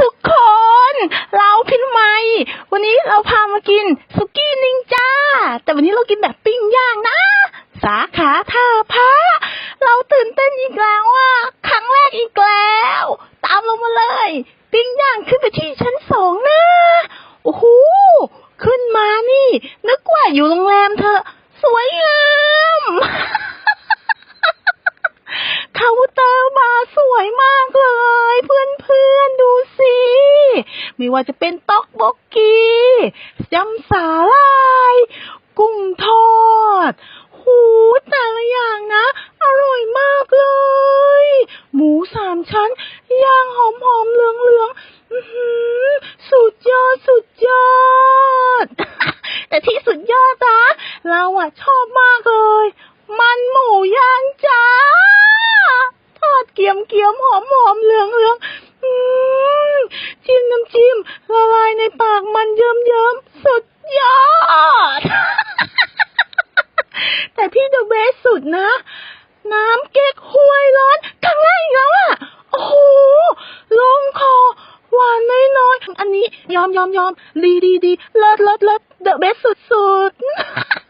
ทุกคน เราพินไมวันนี้เราพามากินสุกี้นิงจ้า แต่วันนี้เรากินแบบปิ้งย่างนะ สาขาท่าพระเราตื่นเต้นอีกแล้วว่าครั้งแรกอีกแล้ว ตามเรามาเลย ปิ้งย่างขึ้นไปที่ชั้นสองนะโอ้โหขึ้นมานี่ นึกว่าอยู่โรงแรมเธอ สวยงาม เคาน์เตอร์บาร์ สวยมากเลย เพื่อนๆดูสิ ไม่ว่าจะเป็นต๊อกบกกียำสาลาย กุ้งทอด หูแต่ละอย่างนะ อร่อยมากเลย หมูสามชั้น ย่างหอมๆเหลืองๆอื้อหือสุดยอดสุดยอด แต่ที่สุดยอดนะเราอะชอบมากเลย มันหมูย่างจ้า ทอดเกีย มเกียมหอมหอมเหลืองเหลืองจิ้มน้ำจิ้มละลายในปากมันเยิ้มเยิ้มสุดยอด แต่ที่เดอะเบสสุดนะ น้ำเก๊กฮวยร้อนครั้งแรกอีกแล้วอะ โอ้โหลงคอหวานน้อยๆอันนี้ยอมยอมยอมดีดีดีเลิศเลิศเลิศเดอะเบสสุดสุดๆ